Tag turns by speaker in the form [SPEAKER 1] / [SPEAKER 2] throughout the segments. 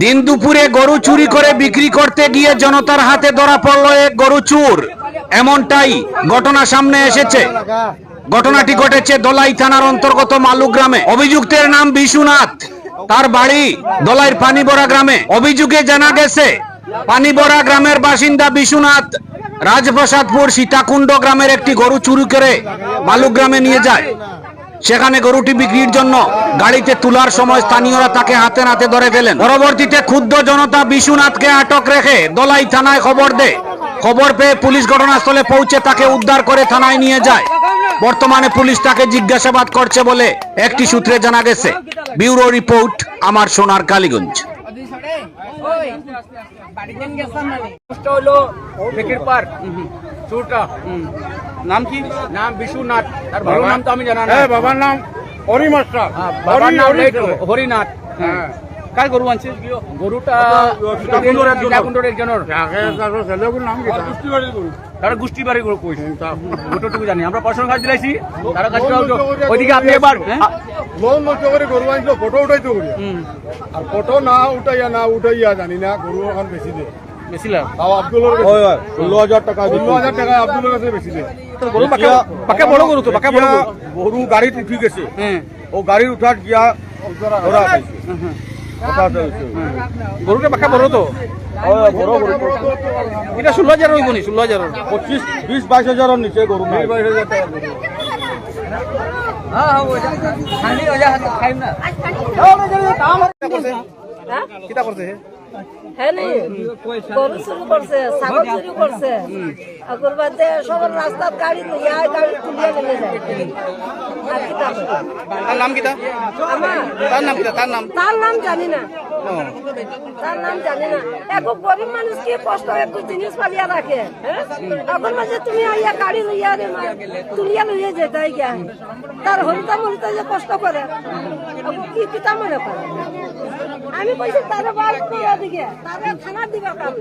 [SPEAKER 1] দিন দুপুরে গরু চুরি করে বিক্রি করতে গিয়ে জনতার হাতে ধরা পড়ল এক গরু চুর। এমনটাই ঘটনা সামনে এসেছে। ঘটনাটি ঘটেছে দলাই থানার অন্তর্গত মালু গ্রামে। অভিযুক্তের নাম বিশুনাথ। তার বাড়ি দলাইর পানিবড়া গ্রামে। অভিযোগে জানা গেছে, পানিবড়া গ্রামের বাসিন্দা বিশুনাথ রাজপ্রসাদপুর সীতাকুণ্ড গ্রামের একটি গরু চুরি করে মালু গ্রামে নিয়ে যায়। সেখানে গরুটি বিক্রির জন্য গাড়িতে তোলার সময় স্থানীয়রা তাকে হাতে নাতে ধরে ফেলেন। পরবর্তীতে ক্ষুব্ধ জনতা বিশ্বনাথকে আটক রেখে দলাই থানায় খবর দেয়। খবর পেয়ে পুলিশ ঘটনাস্থলে পৌঁছে তাকে উদ্ধার করে থানায় নিয়ে যায়। বর্তমানে পুলিশ তাকে জিজ্ঞাসাবাদ করছে বলে একটি সূত্রে জানা গেছে। ব্যুরো রিপোর্ট, আমার সোনার কালীগঞ্জ।
[SPEAKER 2] চুরটা
[SPEAKER 3] নাম কি?
[SPEAKER 2] নাম বিশ্বনাথ। তার ভালো নাম তো আমি জানা না।
[SPEAKER 3] হ্যাঁ বাবার নাম হরি মাস্টার।
[SPEAKER 2] হ্যাঁ, বাবার নাম হরিনাথ।
[SPEAKER 3] হ্যাঁ।
[SPEAKER 2] তারা গোষ্ঠী বাড়ি গরু। কইছে গোটটুকু জানি। আমরা পড়াশোনা কাজ দিলাইছি। তারা কাজ ওইদিকে আপনি এবার হ্যাঁ?
[SPEAKER 4] লোন নষ্ট করে গরু আনছিল ফটো উঠাইতো আর ফটো না উঠাইয়া না উঠাইয়া জানি না গরু এখন বেশি দে।
[SPEAKER 3] লাভ
[SPEAKER 4] তাও আব্দুলের ষোলো হাজার টাকা ষোলো হাজার টাকা আব্দুলের কাছে
[SPEAKER 3] তো গরু বাঁকা বড় গরু তো বাঁকা বড় গরু।
[SPEAKER 4] গাড়িত উঠি গেছে।
[SPEAKER 3] হ্যাঁ।
[SPEAKER 4] ও গাড়ির উঠার গিয়া ধরা।
[SPEAKER 3] গরুটা বাঁকা বড় তো? এটা ষোলো হাজার হইব নি? ষোলো হাজার
[SPEAKER 4] পঁচিশ বিশ বাইশ হাজারের নিচে গরু নাই। বাইশ হাজার টাকা
[SPEAKER 3] কিতা করছে
[SPEAKER 5] হ্যাঁ নি? গরু চুরি করছে ছাগল চুরি করছে। আগর বাদে সবার রাস্তার গাড়ি লইয়া গাড়ি তুলিয়া নিয়ে যায়। তার?
[SPEAKER 3] তার নাম কিতা তার? নাম কিতা তার? নাম?
[SPEAKER 5] তার নাম জানি না।
[SPEAKER 3] ও,
[SPEAKER 5] তার নাম জানি না। এখন গরিব মানুষ কি কষ্ট একটু জিনিস পালিয়া রাখে হ্যাঁ? এখন মাঝে তুমি আইয়া গাড়ি লইয়া রে তুলিয়া লইয়া যেতে গিয়া। তার হরিতা মরিতা যে কষ্ট করে কি কিতা মনে করে আমি কইছি তারে বার দিকে? তারে থানা দিবা কাম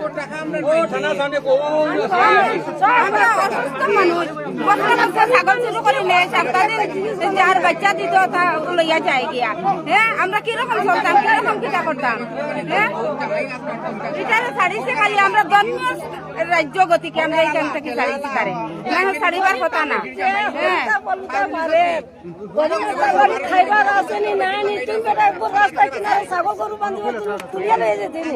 [SPEAKER 6] আমরা অসুস্থ মানুষ। বছর বছর ছাগল চুরি করে নেয় সপ্তাহে যার বাচ্চা দিত তা লইয়া যায় গিয়া হ্যাঁ আমরা কীরকম চলতাম কীরকম কিটা করতাম হ্যাঁ এটারে ছাড়িছে খালি আমরা ধর্মীয় রাজ্য গতিকে আমরা এইখান থেকে ছাড়িছি তারে না ছাড়িবার কথা না হ্যাঁ
[SPEAKER 5] পারে খাইবার আসেনি নাই নি তুমি বেটা রাস্তা কিনারে ছাগল গরু বাঁধিব তুমি তুলিয়া লইয়া যেতে নি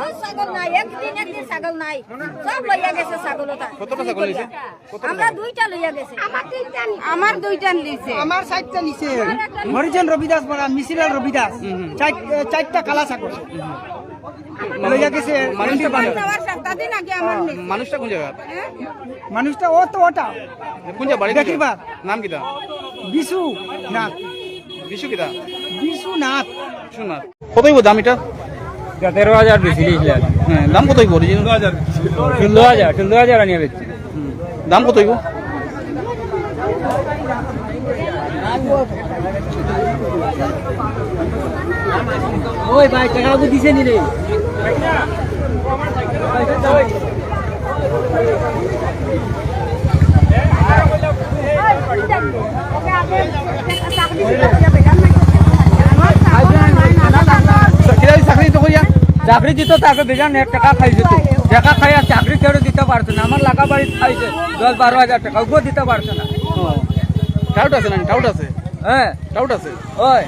[SPEAKER 5] হ্যাঁ?
[SPEAKER 6] ছাগল নাই একদিন একদিন ছাগল নাই। সব লইয়া গেছে ছাগল
[SPEAKER 3] কতটা ছাগল নিছে
[SPEAKER 6] আমরা দুইটা লইয়া গেছে। আমার দুইটা লিছে
[SPEAKER 7] আমার সাইডটা নিচে হরিজন রবিদাস বড়া মিসিলাল রবিদাস। চার- চারটা কালা ছাগল। লইয়া গেছে
[SPEAKER 3] মানুষটা কোন জায়গা?
[SPEAKER 6] আগে
[SPEAKER 3] মানুষটা
[SPEAKER 7] ও তো ওটা।
[SPEAKER 3] কোন জায়গা বাড়ি নাম কিতা
[SPEAKER 7] বিশু নাথ।
[SPEAKER 3] বিশু কিতা
[SPEAKER 7] বিশু নাথ।
[SPEAKER 3] শোনা কত হইব দাম এটা?
[SPEAKER 2] তেরো হাজার বেশি
[SPEAKER 3] হ্যাঁ দাম কত হইব হাজার
[SPEAKER 2] ষোলো হাজার ষোলো হাজার আনিয়া বেচছি।
[SPEAKER 3] দাম কত হইব?
[SPEAKER 7] ওই ভাই টাকা দিছে নি রে
[SPEAKER 3] কিরা চাকরি তো করিয়া
[SPEAKER 2] চাকরি দিত তাকে বেজান এক টাকা খাইছে তো। টাকা খাই আর চাকরি কেউ দিতে পারছে না। আমার লাগা বাড়ি খাইছে দশ বারো হাজার টাকা। ওগুলো দিতে পারছে না।
[SPEAKER 3] টাউট আছে না টাউট আছে?
[SPEAKER 2] হ্যাঁ।
[SPEAKER 3] টাউট আছে?
[SPEAKER 2] ওই।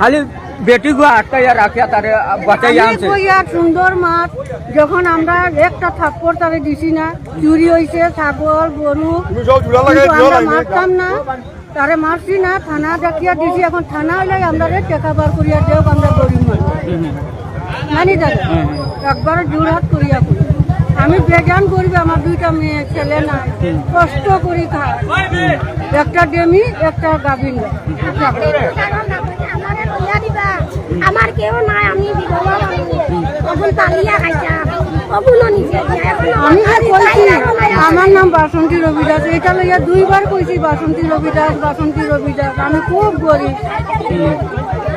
[SPEAKER 2] খালি বেটি গো আটকাইয়া রাখিয়া তারে বাঁচাইয়া আনছে।
[SPEAKER 5] কইয়া সুন্দর মাছ যখন আমরা একটা থাপ্পড় তারে দিছি না চুরি হইছে ছাগল গরু আমরা মারতাম না তারে মারছি না থানা দেখিয়া দিছি এখন থানা হইলে আমরা রে টাকা বার করিয়া দেও আমরা গরিব মানুষ। জানি দাদা একবার জোরহাট করিয়া করি। আমি বেজান করবি আমার দুইটা মেয়ে ছেলে নাই। কষ্ট করি খাই একটা ডেমি একটা গাভিন
[SPEAKER 6] আমার কেউ নাই আমি বিধবা খাইছা।
[SPEAKER 5] আমি যে কইছি আমার নাম বাসন্তী রবি দাস এটা লইয়া দুইবার কইছি বাসন্তী রবি দাস বাসন্তী রবি দাস আমি খুব গরিব।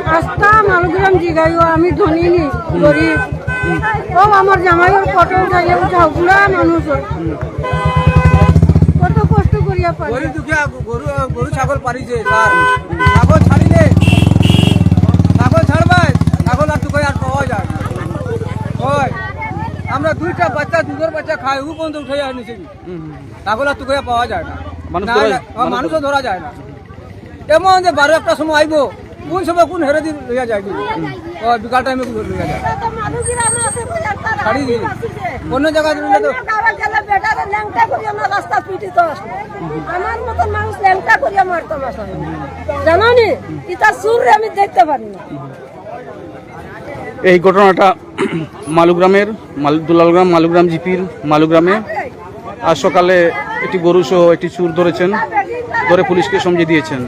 [SPEAKER 5] রাস্তা মালগ্রাম জিগাইও আমি ধনী নি গরিব। ও আমার জামাইয়ের ফটো উঠাইলে উঠাও পুরা মানুষ কত কষ্ট করি করিয়া পারে
[SPEAKER 2] গরিব দুঃখীয়া গরু গরু ছাগল পারিছে স্যার ছাগল ছাড়িলে ছাগল ছাড়বাই ছাগল আর তুকে আর পাওয়া যায়। ওই আমরা দুইটা বাচ্চা দুধের বাচ্চা খাই ও পর্যন্ত উঠে যায় নিচে। ছাগল আর তুকে পাওয়া যায় না।
[SPEAKER 3] মানুষ
[SPEAKER 2] হ্যাঁ, ধরা যায় না। এমন যে বারো একটা সময় আইব কোন সময় কোন হেরে দিন লইয়া যায় ও বিকাল টাইমে লইয়া যায়।
[SPEAKER 5] তো
[SPEAKER 2] ছাড়ি দিই অন্য জায়গায় দিলে তো।
[SPEAKER 5] ল্যাংটা করিয়া না রাস্তা পিটিত আসলো। আমার মতন মানুষ ল্যাংটা। জানো নি ইটা সুর আমি দেখতে পারি না।
[SPEAKER 3] এই ঘটনাটা মালুগ্রামের মাল- দুলালগ্রাম মালুগ্রাম জিপির মালুগ্রামে। আজ সকালে একটি গরু সহ একটি চুর ধরেছেন ধরে পুলিশকে সমঝে দিয়েছেন।